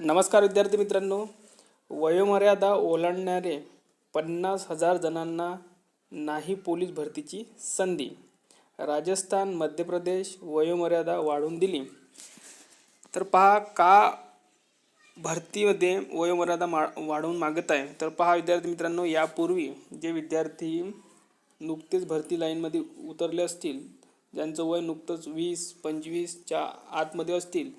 नमस्कार विद्यार्थी मित्रांनो. वयोमर्यादा ओलांडणारे पन्नास हजार जणांना नाही पोलीस भरतीची संधी. राजस्थान मध्य प्रदेश वयोमर्यादा वाढवून दिली. तर पहा का भरतीमध्ये वयोमर्यादा मा वाढवून मागत आहे? तर पहा विद्यार्थी मित्रांनो यापूर्वी जे विद्यार्थी नुकतेच भरती लाईनमध्ये उतरले असतील ज्यांचं वय नुकतंच वीस पंचवीसच्या आतमध्ये असतील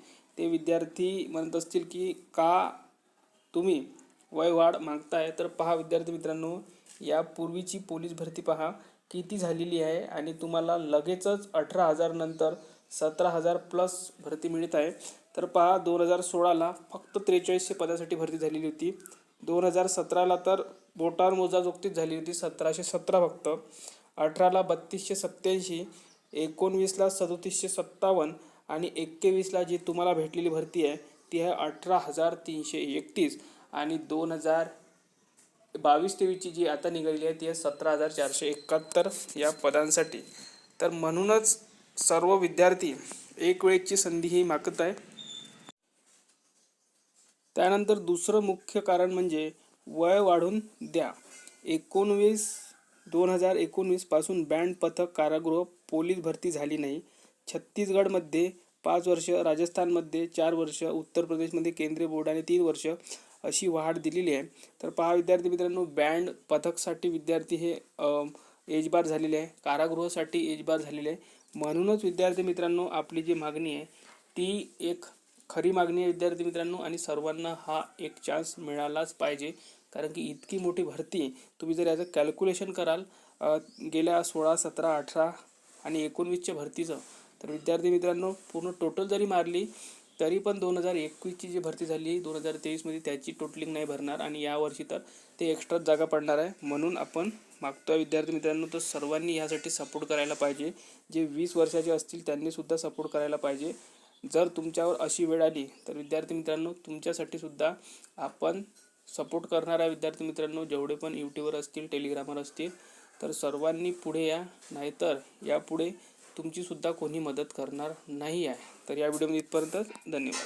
ते विद्यार्थी म्हणत असतील की का तुम्ही वय वाढ मागताय? तर पहा विद्यार्थी मित्रांनो यापूर्वीची पोलीस भरती पहा. किती झालेली आहे आणि तुम्हाला लगेचच अठरा हजार नंतर सतरा हजार प्लस भरती मिळत आहे. तर पहा दोन हजार सोळाला फक्त त्रेचाळीसशे पदासाठी भरती झालेली होती. दोन हजार सतराला तर बोटावर मोजाजोगतीच झाली होती सतराशे सतरा फक्त. अठराला बत्तीसशे सत्त्याऐंशी एकोणवीसला सदोतीसशे सत्तावन्न आणि एक्केवीसला जी तुम्हाला भेटलेली भरती आहे ती आहे अठरा हजार तीनशे एकतीस आणि दोन हजार बावीस तेवीसची जी आता निघालेली आहे ती आहे सतरा हजार चारशे एकाहत्तर या पदांसाठी. तर म्हणूनच सर्व विद्यार्थी एक वेळेची संधी ही मागत आहे. त्यानंतर दुसरं मुख्य कारण म्हणजे वय वाढून द्या. एकोणवीस दोन हजार एकोणवीसपासून बँड पथक कारागृह पोलीस भरती झाली नाही. छत्तीसगडमध्ये पाच वर्ष राजस्थानमध्ये चार वर्ष उत्तर प्रदेशमध्ये केंद्रीय बोर्डाने तीन वर्ष अशी वाढ दिलेली आहे. तर पहा विद्यार्थी मित्रांनो बँड पथकसाठी विद्यार्थी हे एजबार झालेले आहे. कारागृहासाठी एजबार झालेले आहे. म्हणूनच विद्यार्थी मित्रांनो आपली जी मागणी आहे ती एक खरी मागणी आहे विद्यार्थी मित्रांनो आणि सर्वांना हा एक चान्स मिळालाच पाहिजे. कारण की इतकी मोठी भरती तुम्ही जर याचं कॅल्क्युलेशन कराल गेल्या सोळा सतरा अठरा आणि एकोणवीसच्या भरतीचं तर विद्यार्थी मित्रांनो पूर्ण टोटल जरी मारली तरी पण दोन हजार एकवीसची जी भरती झाली दोन हजार तेवीसमध्ये त्याची टोटलिंग नाही भरणार आणि यावर्षी तर ते एक्स्ट्राच जागा पडणार आहे. म्हणून आपण मागतोय विद्यार्थी मित्रांनो तर सर्वांनी ह्यासाठी सपोर्ट करायला पाहिजे. जे वीस वर्षाचे असतील त्यांनीसुद्धा सपोर्ट करायला पाहिजे. जर तुमच्यावर अशी वेळ आली तर विद्यार्थी मित्रांनो तुमच्यासाठी सुद्धा आपण सपोर्ट करणाऱ्या विद्यार्थी मित्रांनो. जेवढे पण यूट्यूबर असतील टेलिग्रामर असतील तर सर्वांनी पुढे या. नाहीतर यापुढे तुमची सुद्धा कोणी मदत करणार नाही आहे. तर या व्हिडिओमध्ये इथपर्यंत धन्यवाद.